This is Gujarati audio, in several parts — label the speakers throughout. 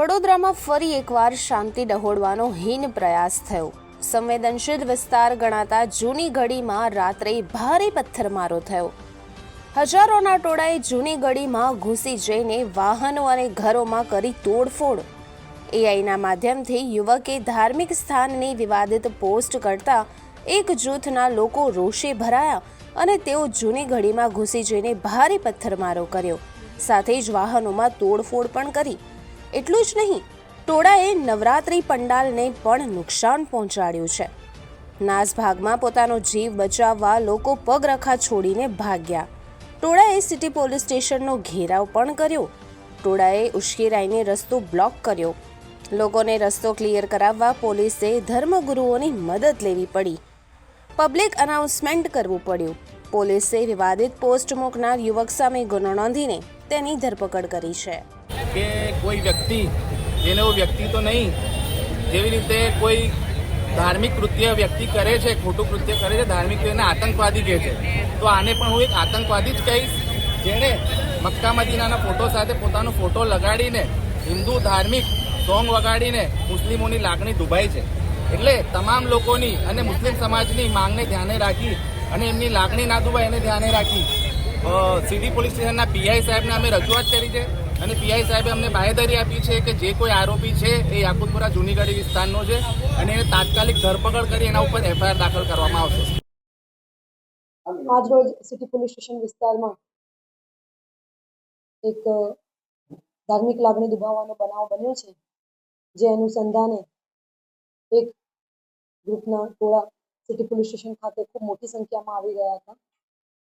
Speaker 1: વડોદરામાં ફરી એકવાર શાંતિ ડહોળવાનો હીન પ્રયાસ થયો. સંવેદનશીલ વિસ્તાર ગણાતા જૂની ગડીમાં રાત્રે ભારે પથ્થરમારો થયો. હજારોના ટોળાએ જૂની ગડીમાં ઘૂસી જઈને વાહનો અને ઘરોમાં કરી તોડફોડ. એઆઈના માધ્યમથી યુવકે ધાર્મિક સ્થાનની વિવાદિત પોસ્ટ કરતા એક જૂથના લોકો રોષે ભરાયા અને તેઓ જૂની ઘડીમાં ઘૂસી જઈને ભારે પથ્થરમારો કર્યો. સાથે જ વાહનોમાં તોડફોડ પણ કરી એટલું જ નહીં, ટોળાએ નવરાત્રિ પંડાલને પણ નુકસાન પહોંચાડ્યું છે. નાસભાગમાં પોતાનો જીવ બચાવવા લોકો પગરખા છોડીને ભાગ્યા. ટોળાએ સિટી પોલીસ સ્ટેશનનો ઘેરાવ પણ કર્યો. ટોળાએ ઉશ્કેરાઈને રસ્તો બ્લોક કર્યો. લોકોને રસ્તો ક્લિયર કરાવવા પોલીસે ધર્મગુરુઓની મદદ લેવી પડી. પબ્લિક અનાઉન્સમેન્ટ કરવું પડ્યું. પોલીસે વિવાદિત પોસ્ટ મૂકનાર યુવક સામે ગુનો નોંધીને તેની ધરપકડ કરી છે.
Speaker 2: કે કોઈ વ્યક્તિ, જેને એવું વ્યક્તિ તો નહીં, જેવી રીતે કોઈ ધાર્મિક કૃત્ય વ્યક્તિ કરે છે, ખોટું કૃત્ય કરે છે, ધાર્મિક એને આતંકવાદી કહે છે, તો આને પણ હું એક આતંકવાદી જ કહીશ. જેણે મક્કા મદીનાના ફોટો સાથે પોતાનો ફોટો લગાડીને હિન્દુ ધાર્મિક સોંગ વગાડીને મુસ્લિમોની લાગણી દુભાઈ છે. એટલે તમામ લોકોની અને મુસ્લિમ સમાજની માંગને ધ્યાને રાખી અને એમની લાગણી ના દુભાઈ એને ધ્યાને રાખી સીડી પોલીસ સ્ટેશનના પીઆઈ સાહેબને અમે રજૂઆત કરી છે. અને પીઆઈ સાહેબે અમને બાહેધરી આપી છે કે જે કોઈ આરોપી છે એ યાકુતપુરા જૂનીગઢી વિસ્તારનો છે અને એને તાત્કાલિક ધરપકડ કરી એના ઉપર એફઆઈઆર દાખલ કરવામાં આવશે.
Speaker 3: આજરોજ સિટી પોલીસ સ્ટેશન વિસ્તારમાં એક ધાર્મિક લાગણી દુભાવવાનો બનાવ બન્યો છે, જે અનુસંધાને એક ગ્રુપના ટોળા સિટી પોલીસ સ્ટેશન ખાતે ખૂબ મોટી સંખ્યામાં આવી ગયા હતા.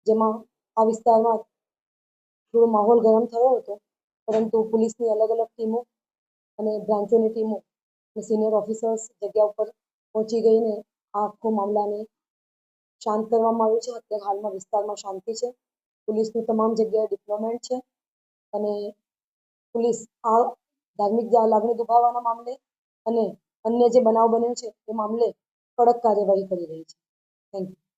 Speaker 3: જેમાં આ વિસ્તારમાં થોડો માહોલ ગરમ થયો હતો. પરંતુ પોલીસની અલગ અલગ ટીમો અને બ્રાન્ચોની ટીમો અને સિનિયર ઓફિસર્સ જગ્યા ઉપર પહોંચી ગઈને આખો મામલાને શાંત કરવામાં આવ્યું છે. અત્યારે હાલમાં વિસ્તારમાં શાંતિ છે. પોલીસનું તમામ જગ્યાએ ડિપ્લોમેન્ટ છે અને પોલીસ આ ધાર્મિક લાગણી દુભાવવાના મામલે અને અન્ય જે બનાવ બન્યો છે, એ મામલે કડક કાર્યવાહી કરી રહી છે. Thank you